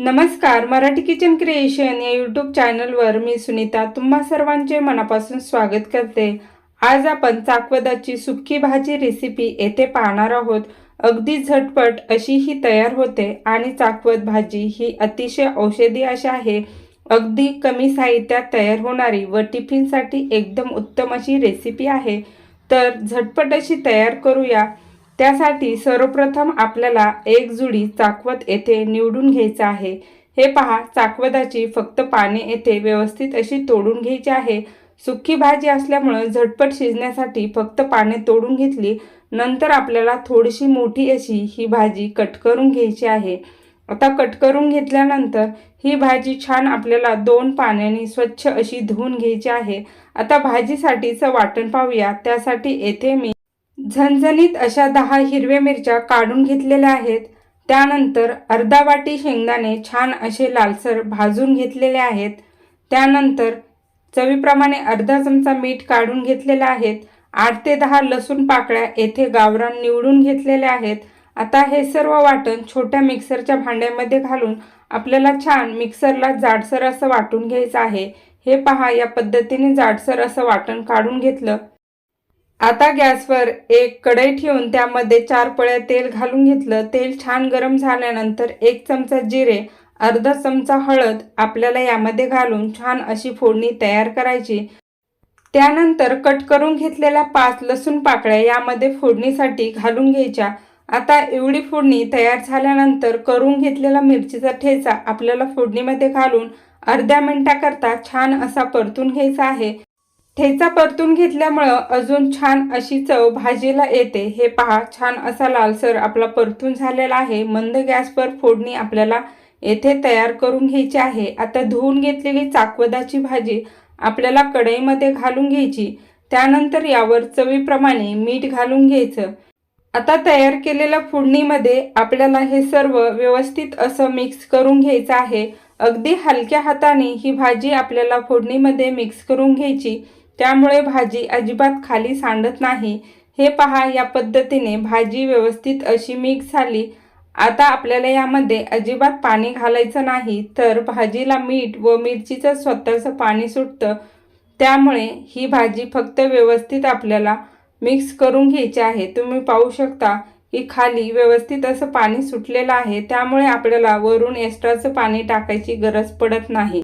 नमस्कार Marathi kitchen creation या YouTube चॅनलवर मी सुनीता तुम्हा सर्वांचे मनापासून स्वागत करते. आज आपण चाकवदाची सुकी भाजी रेसिपी येथे पाहणार आहोत. अगदी झटपट अशी ही तयार होते आणि चाकवद भाजी ही अतिशय औषधी अशी आहे. अगदी कमी साहित्यात तयार होणारी व टिफिनसाठी एकदम उत्तम अशी रेसिपी आहे. तर झटपट अशी तयार करूया. त्यासाठी सर्वप्रथम आपल्याला एक जुडी चाकवत येथे निवडून घ्यायचं आहे. हे पहा चाकवदाची फक्त पाने येथे व्यवस्थित अशी तोडून घ्यायची आहे. सुक्की भाजी असल्यामुळं झटपट शिजण्यासाठी फक्त पाने तोडून घेतली नंतर आपल्याला थोडीशी मोठी अशी ही भाजी कट करून घ्यायची आहे. आता कट करून घेतल्यानंतर ही भाजी छान आपल्याला दोन पाण्याने स्वच्छ अशी धुवून घ्यायची आहे. आता भाजीसाठीचं वाटण पाहूया. त्यासाठी येथे मी झणझणीत अशा दहा हिरव्या मिरच्या काढून घेतलेल्या आहेत. त्यानंतर अर्धा वाटी शेंगदाणे छान असे लालसर भाजून घेतलेले आहेत. त्यानंतर चवीप्रमाणे अर्धा चमचा मीठ काढून घेतलेले आहेत. आठ ते दहा लसूण पाकळ्या येथे गावरान निवडून घेतलेल्या आहेत. आता हे सर्व वाटण छोट्या मिक्सरच्या भांड्यामध्ये घालून आपल्याला छान मिक्सरला जाडसर असं वाटून घ्यायचं आहे. हे पहा या पद्धतीने जाडसर असं वाटण काढून घेतलं. आता गॅसवर एक कढई ठेवून त्यामध्ये चार पळ्या तेल घालून घेतलं. तेल छान गरम झाल्यानंतर एक चमचा जिरे अर्धा चमचा हळद आपल्याला यामध्ये घालून छान अशी फोडणी तयार करायची. त्यानंतर कट करून घेतलेल्या पाच लसूण पाकळ्या यामध्ये फोडणीसाठी घालून घ्यायच्या. आता एवढी फोडणी तयार झाल्यानंतर करून घेतलेला मिरचीचा ठेचा आपल्याला फोडणीमध्ये घालून अर्ध्या मिनटाकरता छान असा परतून घ्यायचा आहे. ठेचा परतून घेतल्यामुळं अजून छान अशी चव भाजीला येते. हे पहा छान असा लालसर आपला परतून झालेला आहे. मंद गॅसवर फोडणी आपल्याला येथे तयार करून घ्यायची आहे. आता धुवून घेतलेली चाकवदाची भाजी आपल्याला कढईमध्ये घालून घ्यायची. त्यानंतर यावर चवीप्रमाणे मीठ घालून घ्यायचं. आता तयार केलेल्या फोडणीमध्ये आपल्याला हे सर्व व्यवस्थित असं मिक्स करून घ्यायचं आहे. अगदी हलक्या हाताने ही भाजी आपल्याला फोडणीमध्ये मिक्स करून घ्यायची. त्यामुळे भाजी अजिबात खाली सांडत नाही. हे पहा या पद्धतीने भाजी व्यवस्थित अशी मिक्स झाली. आता आपल्याला यामध्ये अजिबात पाणी घालायचं नाही तर भाजीला मीठ व मिरचीचं स्वतःचं पाणी सुटतं. त्यामुळे ही भाजी फक्त व्यवस्थित आपल्याला मिक्स करून घ्यायची आहे. तुम्ही पाहू शकता की खाली व्यवस्थित असं पाणी सुटलेलं आहे. त्यामुळे आपल्याला वरून एक्स्ट्राचं पाणी टाकायची गरज पडत नाही.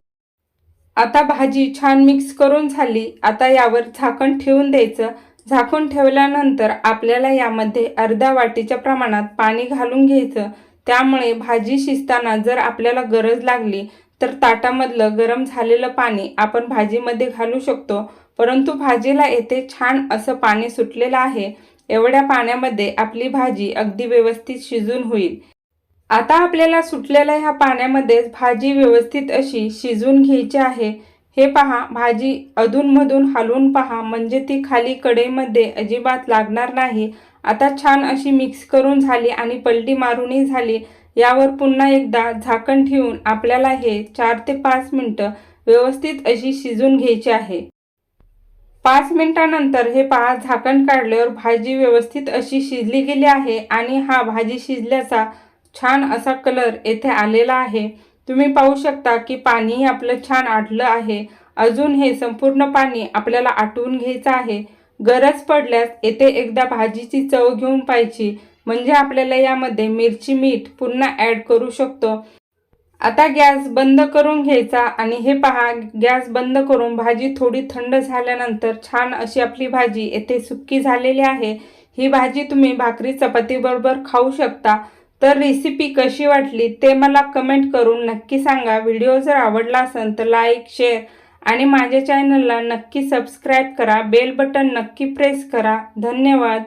आता भाजी छान मिक्स करून झाली. आता यावर झाकण ठेवून द्यायचं. झाकून ठेवल्यानंतर आपल्याला यामध्ये अर्ध्या वाटीच्या प्रमाणात पाणी घालून घ्यायचं. त्यामुळे भाजी शिजताना जर आपल्याला गरज लागली तर ताटामधलं गरम झालेलं पाणी आपण भाजीमध्ये घालू शकतो. परंतु भाजीला येथे छान असं पाणी सुटलेलं आहे. एवढ्या पाण्यामध्ये आपली भाजी अगदी व्यवस्थित शिजून होईल. आता आपल्याला सुटलेल्या ह्या पाण्यामध्येच भाजी व्यवस्थित अशी शिजून घ्यायची आहे. हे पहा भाजी अधूनमधून हलवून पहा म्हणजे ती खाली कढईमध्ये अजिबात लागणार नाही. आता छान अशी मिक्स करून झाली आणि पलटी मारूनही झाली. यावर पुन्हा एकदा झाकण ठेवून आपल्याला हे चार ते पाच मिनटं व्यवस्थित अशी शिजून घ्यायची आहे. पाच मिनटानंतर हे पहा झाकण काढल्यावर भाजी व्यवस्थित अशी शिजली गेली आहे आणि हा भाजी शिजल्याचा छान असा कलर येथे आलेला आहे. तुम्ही पाहू शकता की पाणी आपलं छान आटलं आहे. अजून हे संपूर्ण पाणी आपल्याला आटवून घ्यायचं आहे. गरज पडल्यास येथे एकदा भाजीची चव घेऊन पाहिजे म्हणजे आपल्याला यामध्ये मिरची मीठ पुन्हा ॲड करू शकतो. आता गॅस बंद करून घ्यायचा आणि हे पहा गॅस बंद करून भाजी थोडी थंड झाल्यानंतर छान अशी आपली भाजी येथे सुक्की झालेली आहे. ही भाजी तुम्ही भाकरी चपातीबरोबर खाऊ शकता. तर रेसिपी कशी वाटली ते मला कमेंट करून नक्की सांगा. व्हिडिओ जर आवडला असेल तर लाईक शेअर आणि माझ्या चॅनलला नक्की सबस्क्राईब करा. बेल बटन नक्की प्रेस करा. धन्यवाद.